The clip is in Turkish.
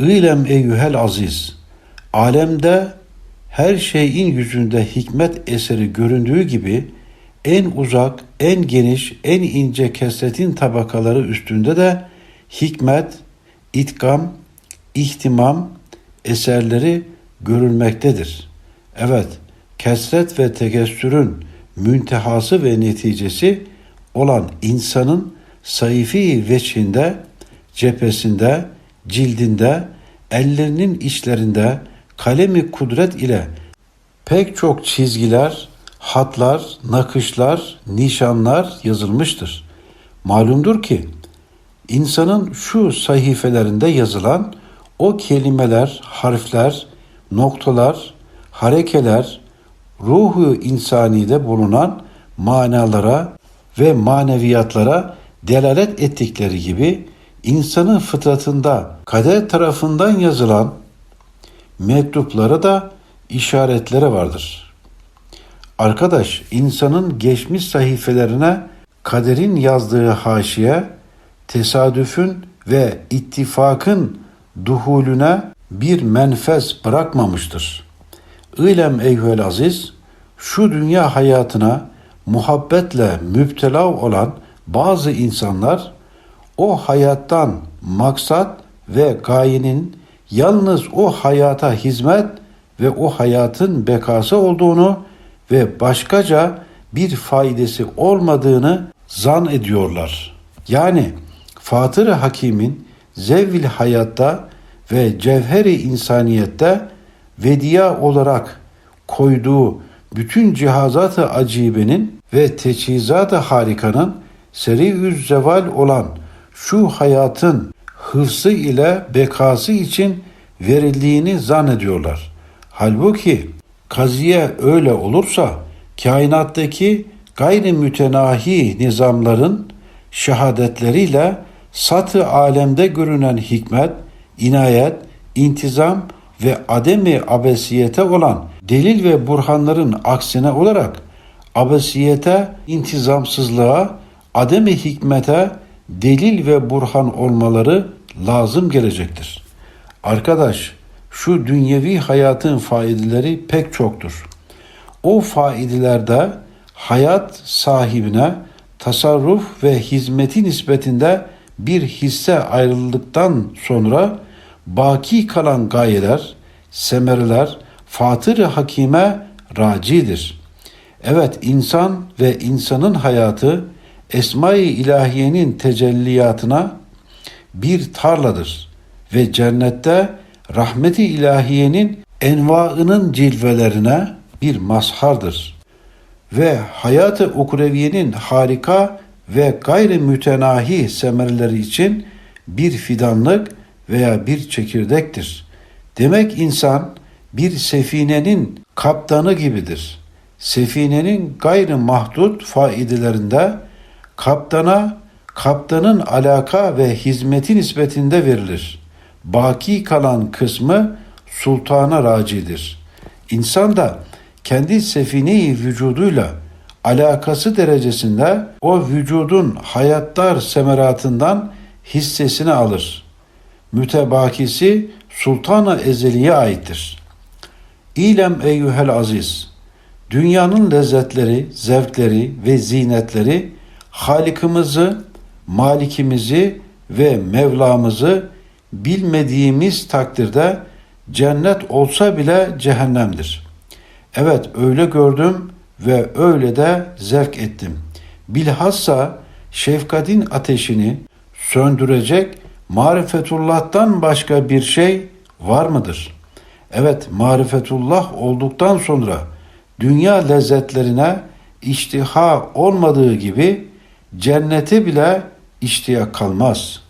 İlem eyyühel aziz. Alemde her şeyin yüzünde hikmet eseri göründüğü gibi en uzak, en geniş, en ince kesretin tabakaları üstünde de hikmet, itkam, ihtimam eserleri görülmektedir. Evet, kesret ve tekessürün müntehası ve neticesi olan insanın sayfi veçhinde, cephesinde, cildinde, ellerinin içlerinde kalemi kudret ile pek çok çizgiler, hatlar, nakışlar, nişanlar yazılmıştır. Malumdur ki insanın şu sahifelerinde yazılan o kelimeler, harfler, noktalar, harekeler, ruhu insanide bulunan manalara ve maneviyatlara delalet ettikleri gibi insanın fıtratında kader tarafından yazılan mektuplara da işaretlere vardır. Arkadaş, insanın geçmiş sahifelerine kaderin yazdığı haşiye, tesadüfün ve ittifakın duhulüne bir menfez bırakmamıştır. İlem eyhül aziz, şu dünya hayatına muhabbetle müptela olan bazı insanlar o hayattan maksat ve gayenin yalnız o hayata hizmet ve o hayatın bekası olduğunu ve başkaca bir faydası olmadığını zan ediyorlar. Yani Fatır-ı Hakim'in zevvil hayatta ve cevheri insaniyette vediya olarak koyduğu bütün cihazat-ı acibenin ve teçhizat-ı harikanın seri zeval olan şu hayatın hıfzı ile bekası için verildiğini zannediyorlar. Halbuki kaziye öyle olursa kainattaki gayri mütenahi nizamların şehadetleriyle satı alemde görünen hikmet, inayet, intizam ve ademi abesiyete olan delil ve burhanların aksine olarak abesiyete, intizamsızlığa, ademi hikmete delil ve burhan olmaları lazım gelecektir. Arkadaş, şu dünyevi hayatın faideleri pek çoktur. O faidelerde hayat sahibine tasarruf ve hizmeti nispetinde bir hisse ayrıldıktan sonra baki kalan gayeler, semereler fatır hakime racidir. Evet insan ve insanın hayatı Esma-i İlahiye'nin tecelliyatına bir tarladır ve cennette rahmeti ilahiyenin envaının cilvelerine bir mazhardır. Ve hayatı ukreviyenin harika ve gayri mütenahi semerleri için bir fidanlık veya bir çekirdektir. Demek insan bir sefinenin kaptanı gibidir. Sefinenin gayri mahdut faidelerinde kaptana kaptanın alaka ve hizmeti nispetinde verilir. Baki kalan kısmı sultana racidir. İnsan da kendi sefine-i vücuduyla alakası derecesinde o vücudun hayattar semeratından hissesini alır. Mütebakisi sultana ezeliye aittir. İlem eyyuhel aziz, dünyanın lezzetleri, zevkleri ve zinetleri Halikimizi, Malikimizi ve Mevlamızı bilmediğimiz takdirde cennet olsa bile cehennemdir. Evet öyle gördüm ve öyle de zevk ettim. Bilhassa şefkatin ateşini söndürecek marifetullah'tan başka bir şey var mıdır? Evet marifetullah olduktan sonra dünya lezzetlerine iştiha olmadığı gibi cennete bile iştiyak kalmaz.''